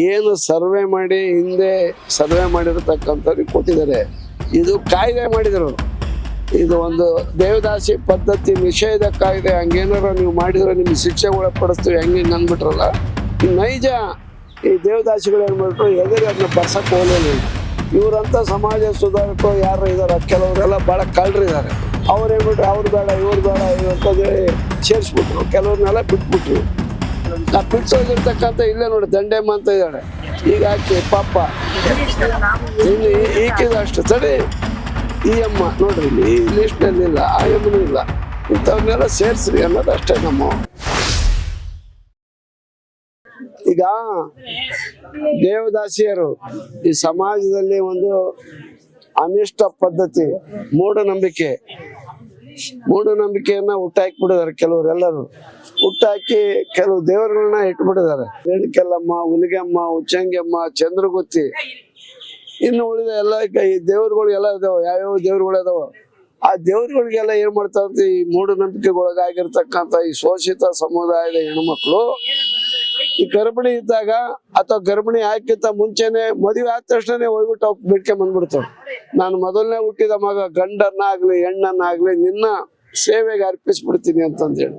ಏನು ಸರ್ವೆ ಮಾಡಿ ಹಿಂದೆ ಸರ್ವೆ ಮಾಡಿರತಕ್ಕಂಥವ್ರಿಗೆ ಕೊಟ್ಟಿದ್ದಾರೆ. ಇದು ಕಾಯ್ದೆ ಮಾಡಿದರು. ಇದು ಒಂದು ದೇವದಾಸಿ ಪದ್ಧತಿ ನಿಷೇಧ ಕಾಯ್ದೆ ಹಂಗೇನಾರ ನೀವು ಮಾಡಿದ್ರೆ ನಿಮ್ಗೆ ಶಿಕ್ಷೆ ಒಳಪಡಿಸ್ತೀವಿ, ಹೆಂಗೆ ಹಿಂಗೆ ಅಂದ್ಬಿಟ್ರಲ್ಲ. ನೈಜ ಈ ದೇವದಾಸಿಗಳು ಏನು ಮಾಡ್ಬಿಟ್ರು ಎದುರು ಅದನ್ನ ಬರ್ಸಕ್ಕೆ ಹೋಗಲಿಲ್ಲ. ಇವರಂತ ಸಮಾಜ ಸುಧಾರಕರು ಯಾರು ಇದ್ದಾರೆ ಕೆಲವರೆಲ್ಲ ಭಾಳ ಕಳ್ಳರಿದ್ದಾರೆ. ಅವ್ರು ಏನ್ಬಿಟ್ರು ಅವ್ರು ಬೇಡ, ಇವ್ರು ಬೇಡ, ಇವ್ರು ಹೇಳಿ ಸೇರಿಸ್ಬಿಟ್ರು. ಕೆಲವ್ರನ್ನೆಲ್ಲ ಬಿಟ್ಬಿಟ್ರು. ಆ ಬಿಡ್ಸೋದಿರ್ತಕ್ಕಂಥ ಇಲ್ಲೇ ನೋಡಿ, ದಂಡೆಮ್ಮ ಅಂತ ಇದ್ದಾಳೆ. ಈಗ ಆಕೆ ಪಾಪ. ಇಲ್ಲಿ ಈಕಿದ ಅಷ್ಟು ಸರಿ ಈ ಅಮ್ಮ ನೋಡ್ರಿ, ಇಲ್ಲಿ ಈ ಲಿಸ್ಟ್ನಲ್ಲಿ ಇಲ್ಲ, ಆ ಇಲ್ಲ. ಇಂಥವನ್ನೆಲ್ಲ ಸೇರಿಸ್ರಿ ಅನ್ನೋದು ಅಷ್ಟೇ ನಮ್ಮ ಈಗ ದೇವದಾಸಿಯರು ಈ ಸಮಾಜದಲ್ಲಿ ಒಂದು ಅನಿಷ್ಟ ಪದ್ಧತಿ, ಮೂಢನಂಬಿಕೆ. ಮೂಢನಂಬಿಕೆಯನ್ನ ಹುಟ್ಟಾಕಿಬಿಟ್ಟಿದ್ದಾರೆ ಕೆಲವರೆಲ್ಲರೂ ಹುಟ್ಟಾಕಿ ಕೆಲವು ದೇವರುಗಳನ್ನ ಇಟ್ಬಿಟ್ಟಿದ್ದಾರೆ. ರೇಣುಕೆಲ್ಲಮ್ಮ ಹುಲಿಗೆಮ್ಮ, ಉಚ್ಚಂಗಿಯಮ್ಮ, ಚಂದ್ರಗುತ್ತಿ. ಇನ್ನು ಉಳಿದ ಎಲ್ಲ ಈ ದೇವ್ರುಗಳು ಎಲ್ಲ ಇದಾವ. ಯಾವ್ಯಾವ ದೇವ್ರುಗಳು ಇದಾವ? ಆ ದೇವ್ರುಗಳಿಗೆಲ್ಲ ಏನ್ ಮಾಡ್ತಾರಂತ ಈ ಮೂಢನಂಬಿಕೆಗೊಳಗಾಗಿರ್ತಕ್ಕಂಥ ಈ ಶೋಷಿತ ಸಮುದಾಯದ ಹೆಣ್ಮಕ್ಳು ಈ ಗರ್ಭಿಣಿ ಇದ್ದಾಗ ಅಥವಾ ಗರ್ಭಿಣಿ ಹಾಕಿಂತ ಮುಂಚೆನೆ ಮದುವೆ ಆದ ತಕ್ಷಣನೇ ಹೋಗ್ಬಿಟ್ಟು ಬಿಡ್ಕೆ ಬಂದ್ಬಿಡ್ತಾವ ನಾನು ಮೊದಲನೇ ಹುಟ್ಟಿದ ಮಗ, ಗಂಡನ್ನಾಗ್ಲಿ, ಹೆಣ್ಣನ್ನಾಗ್ಲಿ ನಿನ್ನ ಸೇವೆಗೆ ಅರ್ಪಿಸ್ಬಿಡ್ತೀನಿ ಅಂತಂದೇಳಿ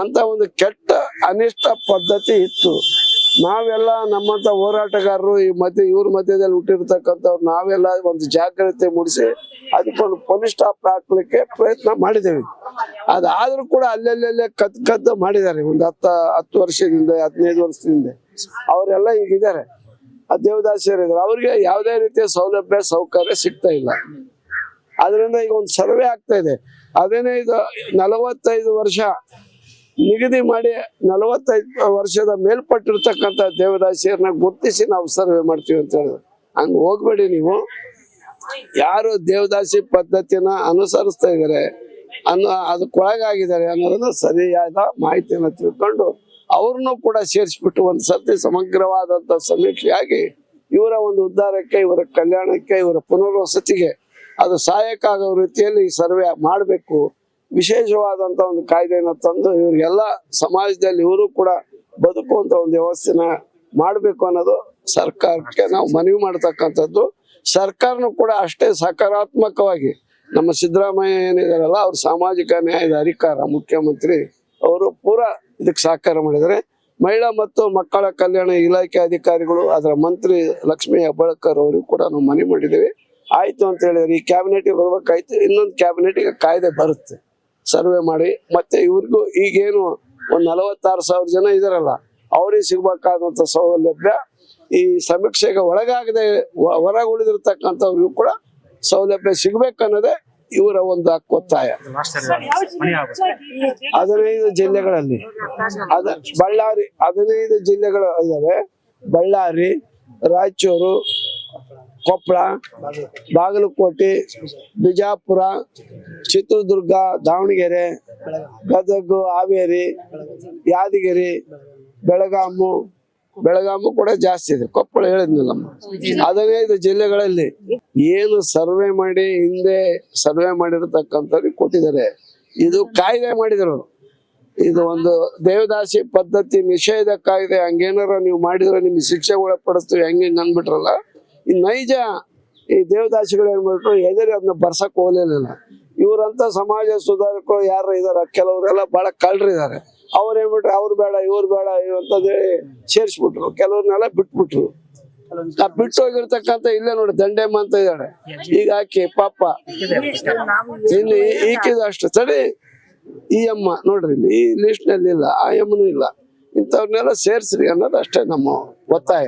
ಅಂತ ಒಂದು ಕೆಟ್ಟ ಅನಿಷ್ಟ ಪದ್ಧತಿ ಇತ್ತು. ನಾವೆಲ್ಲ ನಮ್ಮಂತ ಹೋರಾಟಗಾರರು ಈ ಮಧ್ಯೆ, ಇವ್ರ ಮಧ್ಯದಲ್ಲಿ ಹುಟ್ಟಿರ್ತಕ್ಕಂಥವ್ರು ನಾವೆಲ್ಲ ಒಂದು ಜಾಗ್ರತೆ ಮೂಡಿಸಿ ಅದಕ್ಕೊಂದು ಪೊಲೀಸ್ ಸ್ಟಾಪ್ ಹಾಕ್ಲಿಕ್ಕೆ ಪ್ರಯತ್ನ ಮಾಡಿದ್ದೇವೆ. ಅದಾದ್ರೂ ಕೂಡ ಅಲ್ಲಲ್ಲೇ ಕತ್ ಕದ್ದು ಮಾಡಿದ್ದಾರೆ. ಒಂದು ಹತ್ತ, ಹತ್ತು ವರ್ಷದಿಂದ, ಹದಿನೈದು ವರ್ಷದಿಂದ. ಅವರೆಲ್ಲ ಈಗಿದ್ದಾರೆ ಆ ಇದ್ದಾರೆ. ಅವ್ರಿಗೆ ಯಾವುದೇ ರೀತಿಯ ಸೌಲಭ್ಯ, ಸೌಕರ್ಯ ಸಿಗ್ತಾ ಇಲ್ಲ. ಅದರಿಂದ ಈಗ ಒಂದು ಸರ್ವೆ ಆಗ್ತಾ ಇದೆ. ಹದಿನೈದು ನಲವತ್ತೈದು ವರ್ಷ ನಿಗದಿ ಮಾಡಿ ನಲವತ್ತೈದು ವರ್ಷದ ಮೇಲ್ಪಟ್ಟಿರ್ತಕ್ಕಂಥ ದೇವದಾಸಿಯರನ್ನ ಗುರುತಿಸಿ ನಾವು ಸರ್ವೆ ಮಾಡ್ತೀವಿ ಅಂತ ಹೇಳಿದ್ರು. ಹಂಗೆ ಹೋಗ್ಬೇಡಿ ನೀವು. ಯಾರು ದೇವದಾಸಿ ಪದ್ಧತಿನ ಅನುಸರಿಸ್ತಾ ಇದ್ದಾರೆ ಅನ್ನೋ ಅದಕ್ಕೊಳಗಾಗಿದ್ದಾರೆ ಅನ್ನೋದನ್ನ ಸರಿಯಾದ ಮಾಹಿತಿಯನ್ನು ತಿಳ್ಕೊಂಡು ಅವ್ರನ್ನೂ ಕೂಡ ಸೇರಿಸ್ಬಿಟ್ಟು ಒಂದು ಸರ್ತಿ ಸಮಗ್ರವಾದಂತ ಸಮೀಕ್ಷೆಯಾಗಿ ಇವರ ಒಂದು ಉದ್ಧಾರಕ್ಕೆ, ಇವರ ಕಲ್ಯಾಣಕ್ಕೆ, ಇವರ ಪುನರ್ವಸತಿಗೆ ಅದು ಸಹಾಯಕ ಆಗೋ ರೀತಿಯಲ್ಲಿ ಈ ಸರ್ವೆ ಮಾಡಬೇಕು. ವಿಶೇಷವಾದಂತ ಒಂದು ಕಾಯ್ದೆಯನ್ನು ತಂದು ಇವರಿಗೆಲ್ಲ ಸಮಾಜದಲ್ಲಿ ಇವರು ಕೂಡ ಬದುಕುವಂತ ಒಂದು ವ್ಯವಸ್ಥೆನ ಮಾಡಬೇಕು ಅನ್ನೋದು ಸರ್ಕಾರಕ್ಕೆ ನಾವು ಮನವಿ ಮಾಡತಕ್ಕಂಥದ್ದು. ಸರ್ಕಾರನು ಕೂಡ ಅಷ್ಟೇ ಸಕಾರಾತ್ಮಕವಾಗಿ ನಮ್ಮ ಸಿದ್ದರಾಮಯ್ಯ ಏನಿದಾರಲ್ಲ, ಅವ್ರ ಸಾಮಾಜಿಕ ನ್ಯಾಯದ ಅಧಿಕಾರ, ಮುಖ್ಯಮಂತ್ರಿ, ಅವರು ಪೂರಾ ಇದಕ್ಕೆ ಸಹಕಾರ ಮಾಡಿದರೆ ಮಹಿಳಾ ಮತ್ತು ಮಕ್ಕಳ ಕಲ್ಯಾಣ ಇಲಾಖೆ ಅಧಿಕಾರಿಗಳು, ಅದರ ಮಂತ್ರಿ ಲಕ್ಷ್ಮೀ ಹೆಬ್ಬಾಳ್ಕರ್ ಅವರಿಗೂ ಕೂಡ ನಾವು ಮನವಿ ಮಾಡಿದ್ದೀವಿ. ಆಯ್ತು ಅಂತ ಹೇಳಿದ್ರೆ. ಈ ಕ್ಯಾಬಿನೆಟ್ಗೆ ಬರಬೇಕಾಯ್ತು, ಇನ್ನೊಂದು ಕ್ಯಾಬಿನೆಟ್ಗೆ ಕಾಯ್ದೆ ಬರುತ್ತೆ. ಸರ್ವೆ ಮಾಡಿ, ಮತ್ತೆ ಇವ್ರಿಗೂ ಈಗೇನು ಒಂದು ನಲವತ್ತಾರು ಸಾವಿರ ಜನ ಇದಾರಲ್ಲ, ಅವ್ರಿಗೆ ಸಿಗಬೇಕಾದಂಥ ಸೌಲಭ್ಯ ಈ ಸಮೀಕ್ಷೆಗೆ ಒಳಗಾಗದೆ, ಹೊರಗುಳಿದಿರ್ತಕ್ಕಂಥವ್ರಿಗೂ ಕೂಡ ಸೌಲಭ್ಯ ಸಿಗ್ಬೇಕನ್ನೋದೇ ಇವರ ಒಂದು ಒತ್ತಾಯ. ಹದಿನೈದು ಜಿಲ್ಲೆಗಳಲ್ಲಿ. ಅದ ಬಳ್ಳಾರಿ ಹದಿನೈದು ಜಿಲ್ಲೆಗಳು ಇದಾವೆ. ಬಳ್ಳಾರಿ, ರಾಯಚೂರು ಕೊಪ್ಪಳ ಬಾಗಲಕೋಟೆ, ಬಿಜಾಪುರ, ಚಿತ್ರದುರ್ಗ, ದಾವಣಗೆರೆ, ಗದಗ, ಹಾವೇರಿ, ಯಾದಗಿರಿ, ಬೆಳಗಾಮು ಬೆಳಗಾಮು ಕೂಡ ಜಾಸ್ತಿ ಇದೆ. ಕೊಪ್ಪಳ ಹೇಳಿದ್ನಲ್ಲಮ್ಮ ಹದಿನೈದು ಜಿಲ್ಲೆಗಳಲ್ಲಿ ಏನು ಸರ್ವೆ ಮಾಡಿ ಹಿಂದೆ ಸರ್ವೆ ಮಾಡಿರತಕ್ಕಂಥವ್ರಿಗೆ ಕೊಟ್ಟಿದ್ದಾರೆ. ಇದು ಕಾಯ್ದೆ ಮಾಡಿದ್ರು. ಇದು ಒಂದು ದೇವದಾಸಿ ಪದ್ಧತಿ ನಿಷೇಧ ಕಾಯ್ದೆ ಹಂಗೇನಾರ ನೀವು ಮಾಡಿದ್ರೆ ನಿಮ್ಗೆ ಶಿಕ್ಷೆ ಒಳಪಡಿಸ್ತೀವಿ ಹೆಂಗೆ ಹಿಂಗೆ ಅಂದ್ಬಿಟ್ರಲ್ಲ. ಈ ನೈಜ ಈ ದೇವದಾಸಿಗಳು ಏನ್ ಮಾಡ್ಬಿಟ್ರು ಎದುರು ಅದನ್ನ ಬರ್ಸಕ್ ಹೋಗ್ಲಿಲ್ಲ. ಇವರಂತ ಸಮಾಜ ಸುಧಾರಕರು ಯಾರು ಇದಾರ? ಕೆಲವರೆಲ್ಲ ಬಹಳ ಕಳ್ಳರಿದ್ದಾರೆ. ಅವ್ರು ಏನ್ಬಿಟ್ರು ಅವ್ರು ಬೇಡ, ಇವ್ರು ಬೇಡ ಅಂತ ಅಂತಂದೇಳಿ ಸೇರಿಸ್ಬಿಟ್ರು. ಕೆಲವ್ರನ್ನೆಲ್ಲ ಬಿಟ್ಬಿಟ್ರು. ಆ ಬಿಟ್ಟು ಹೋಗಿರ್ತಕ್ಕಂಥ ಇಲ್ಲೇ ನೋಡಿ ದಂಡೆಮ್ಮ ಅಂತ ಇದ್ದಾಳೆ. ಈಗ ಆಕೆ ಪಾಪ. ಈಕಿದ ಈಕಿದು ಅಷ್ಟು. ಸರಿ, ಈ ಅಮ್ಮ ನೋಡ್ರಿ ಇಲ್ಲಿ, ಈ ಲಿಸ್ಟ್ನಲ್ಲಿ ಇಲ್ಲ, ಆ ಅಮ್ಮನೂ ಇಲ್ಲ. ಇಂಥವ್ರನ್ನೆಲ್ಲ ಸೇರ್ಸ್ರಿ ಅನ್ನೋದು ಅಷ್ಟೇ ನಮ್ಮ ಒತ್ತಾಯ.